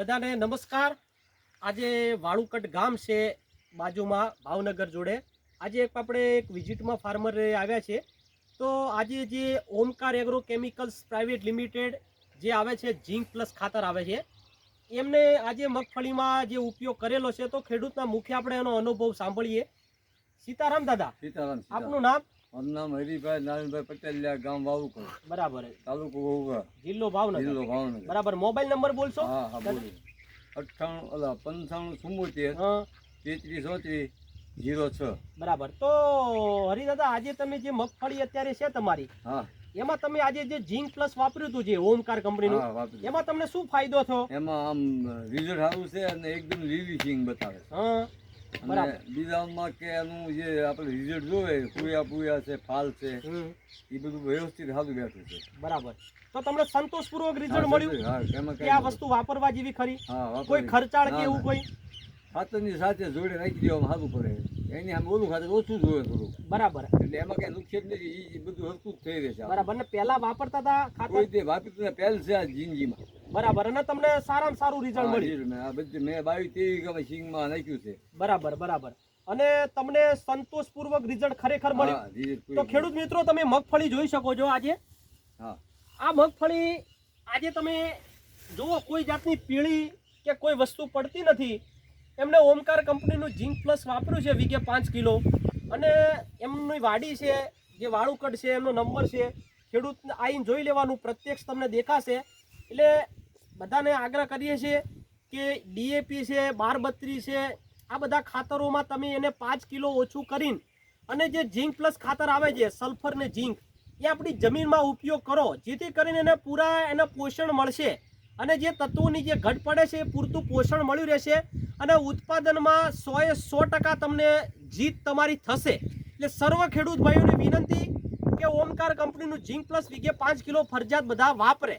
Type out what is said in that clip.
બધાને નમસ્કાર. આજે વાળુકટ ગામ છે બાજુમાં ભાવનગર જોડે. આજે એક આપણે એક વિઝિટમાં ફાર્મર આવ્યા છે. તો આજે જે Omkar agro chemicals private limited જે આવે છે ઝીંક પ્લસ ખાતર આવે છે એમને આજે મગફળીમાં જે ઉપયોગ કરેલો છે તો ખેડૂતના મુખ્ય આપણે એનો અનુભવ સાંભળીએ. સીતારામ દાદા સીતારામ સીતારામ. આપનું નામ? મારું નામ હરિભાઈ નારાયણભાઈ પટેલિયા ગામ વાવુકર બરાબર તાલુકો વહુવા જિલ્લો ભાવનગર. જિલ્લો ભાવનગર. બરાબર. મોબાઈલ નંબર બોલશો? હા હા બોલું. અઠ્ઠાણું ઓલા પંચાણું ચુમ્મોતેર હા. તેત્રીસ ચોત્રીસ જીરો છ. બરાબર. તો હરિદાદા આજે તમે જે મગફળી અત્યારે છે તમારી હા. એમાં તમે આજે જે ઝીંક પ્લસ વાપર્યું હતું જે ઓમકાર કંપનીનું એમાં તમને શું ફાયદો થયો? એમાં આમ રિઝલ્ટ સારું છે અને એકદમ લીલી સિંગ બતાવે હા. બીજામાં કે એનું જે આપણે રિઝલ્ટ જોવે પૂયા પૂયા છે ફાલ છે એ બધું વ્યવસ્થિત સારું બેઠું છે. બરાબર. તો તમને સંતોષપૂર્વક રિઝલ્ટ મળ્યું? કે આ વસ્તુ વાપરવા જેવી ખરી? કોઈ ખર્ચાળ કે એવું કોઈ? ખાતરની સાથે જોડે રાખી દેવામાં સારું પડે. એની આમ ઓલું ખાતર ઓછું જોવે થોડું બરાબર. એટલે એમાં કઈ નુકસાન નથી એ બધું હરકું જ થઈ રહેશે. બરાબર. ને પહેલા વાપરતા હતા ખાતર? કોઈ તે વાપરતા પહેલ છે આ જિંદગીમાં બરાબર. અને તમને સારામાં સારું રિઝલ્ટ મળ્યું. મેં આ બધું મેં બાવીસ તેવીસ ગમે સિંગમાં નાખ્યું છે. બરાબર બરાબર. અને તમને સંતોષપૂર્વક રિઝલ્ટ ખરેખર મળ્યું. તો ખેડૂત મિત્રો તમે મગફળી જોઈ શકો છો આજે. હા. આ મગફળી આજે તમે જુઓ કોઈ જાતની પીળી કે કોઈ વસ્તુ પડતી નથી. એમને ઓમકાર કંપનીનું ઝીંક પ્લસ વાપર્યું છે વીઘે પાંચ કિલો. અને એમની વાડી છે જે વાળુકડ છે એમનો નંબર છે. ખેડૂત આવીને જોઈ લેવાનું પ્રત્યક્ષ તમને દેખાશે. એટલે બધાને આગ્રહ કરીએ છીએ કે ડીએપી છે બાર બત્રી છે, આ બધા ખાતરોમાં તમે એને પાંચ કિલો ઓછું કરીને અને જે ઝીંક પ્લસ ખાતર આવે છે, સલ્ફર ને ઝીંક, એ આપણી જમીનમાં ઉપયોગ કરો. જેથી કરીને એને પૂરા એને પોષણ મળશે અને જે તત્વોની જે ઘટ પડે છે, એ પૂરતું પોષણ મળ્યું રહેશે અને ઉત્પાદનમાં સોએ સો ટકા તમને જીત તમારી થશે. એટલે સર્વ ખેડૂત ભાઈઓને વિનંતી કે ઓમકાર કંપનીનું ઝીંક પ્લસ વીઘે પાંચ કિલો ફરજિયાત બધા વાપરે.